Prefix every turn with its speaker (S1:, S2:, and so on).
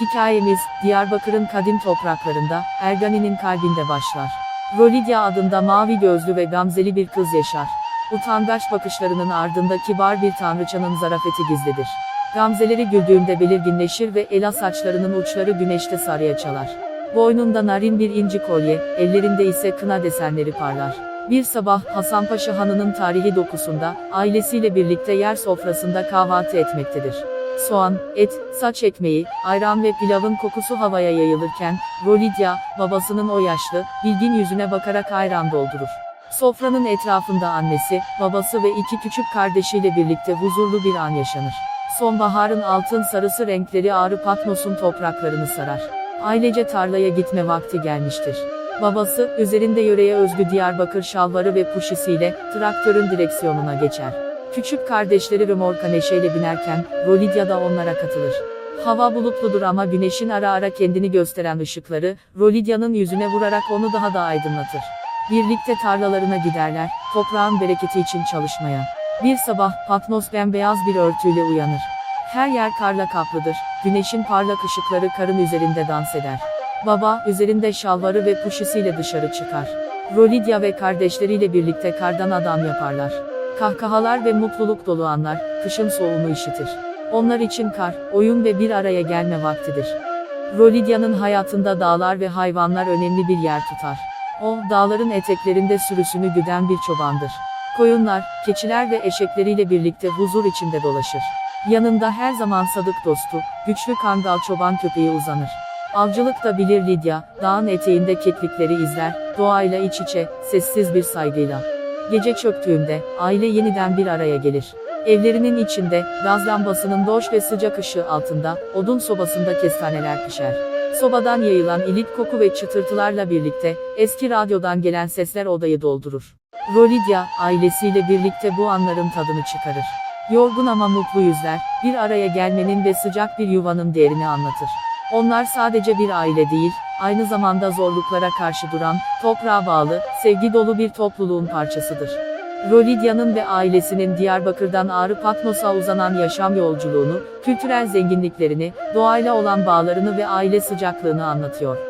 S1: Hikayemiz, Diyarbakır'ın kadim topraklarında, Ergani'nin kalbinde başlar. Rolidya adında mavi gözlü ve gamzeli bir kız yaşar. Utangaç bakışlarının ardında kibar bir tanrıçanın zarafeti gizlidir. Gamzeleri güldüğünde belirginleşir ve ela saçlarının uçları güneşte sarıya çalar. Boynunda narin bir inci kolye, ellerinde ise kına desenleri parlar. Bir sabah Hasanpaşa Hanı'nın tarihi dokusunda, ailesiyle birlikte yer sofrasında kahvaltı etmektedir. Soğan, et, saç ekmeği, ayran ve pilavın kokusu havaya yayılırken, Rolidya, babasının o yaşlı, bilgin yüzüne bakarak ayran doldurur. Sofranın etrafında annesi, babası ve iki küçük kardeşiyle birlikte huzurlu bir an yaşanır. Sonbaharın altın sarısı renkleri Ağrı Patmos'un topraklarını sarar. Ailece tarlaya gitme vakti gelmiştir. Babası, üzerinde yöreye özgü Diyarbakır şalvarı ve puşisiyle, traktörün direksiyonuna geçer. Küçük kardeşleri römorka neşeyle binerken, Rolidya da onlara katılır. Hava bulutludur ama güneşin ara ara kendini gösteren ışıkları, Rolidya'nın yüzüne vurarak onu daha da aydınlatır. Birlikte tarlalarına giderler, toprağın bereketi için çalışmaya. Bir sabah, Patmos bembeyaz bir örtüyle uyanır. Her yer karla kaplıdır, güneşin parlak ışıkları karın üzerinde dans eder. Baba, üzerinde şalvarı ve puşisiyle dışarı çıkar. Rolidya ve kardeşleriyle birlikte kardan adam yaparlar. Kahkahalar ve mutluluk dolu anlar, kışın soğuğunu işitir. Onlar için kar, oyun ve bir araya gelme vaktidir. Rolidya'nın hayatında dağlar ve hayvanlar önemli bir yer tutar. O, dağların eteklerinde sürüsünü güden bir çobandır. Koyunlar, keçiler ve eşekleriyle birlikte huzur içinde dolaşır. Yanında her zaman sadık dostu, güçlü kangal çoban köpeği uzanır. Avcılık da bilir Lidya, dağın eteğinde keklikleri izler, doğayla iç içe, sessiz bir saygıyla. Gece çöktüğünde, aile yeniden bir araya gelir. Evlerinin içinde, gaz lambasının loş ve sıcak ışığı altında, odun sobasında kestaneler pişer. Sobadan yayılan ilik koku ve çıtırtılarla birlikte, eski radyodan gelen sesler odayı doldurur. Rolidya, ailesiyle birlikte bu anların tadını çıkarır. Yorgun ama mutlu yüzler, bir araya gelmenin ve sıcak bir yuvanın değerini anlatır. Onlar sadece bir aile değil, aynı zamanda zorluklara karşı duran, toprağa bağlı, sevgi dolu bir topluluğun parçasıdır. Rolidya'nın ve ailesinin Diyarbakır'dan Ağrı Patmos'a uzanan yaşam yolculuğunu, kültürel zenginliklerini, doğayla olan bağlarını ve aile sıcaklığını anlatıyor.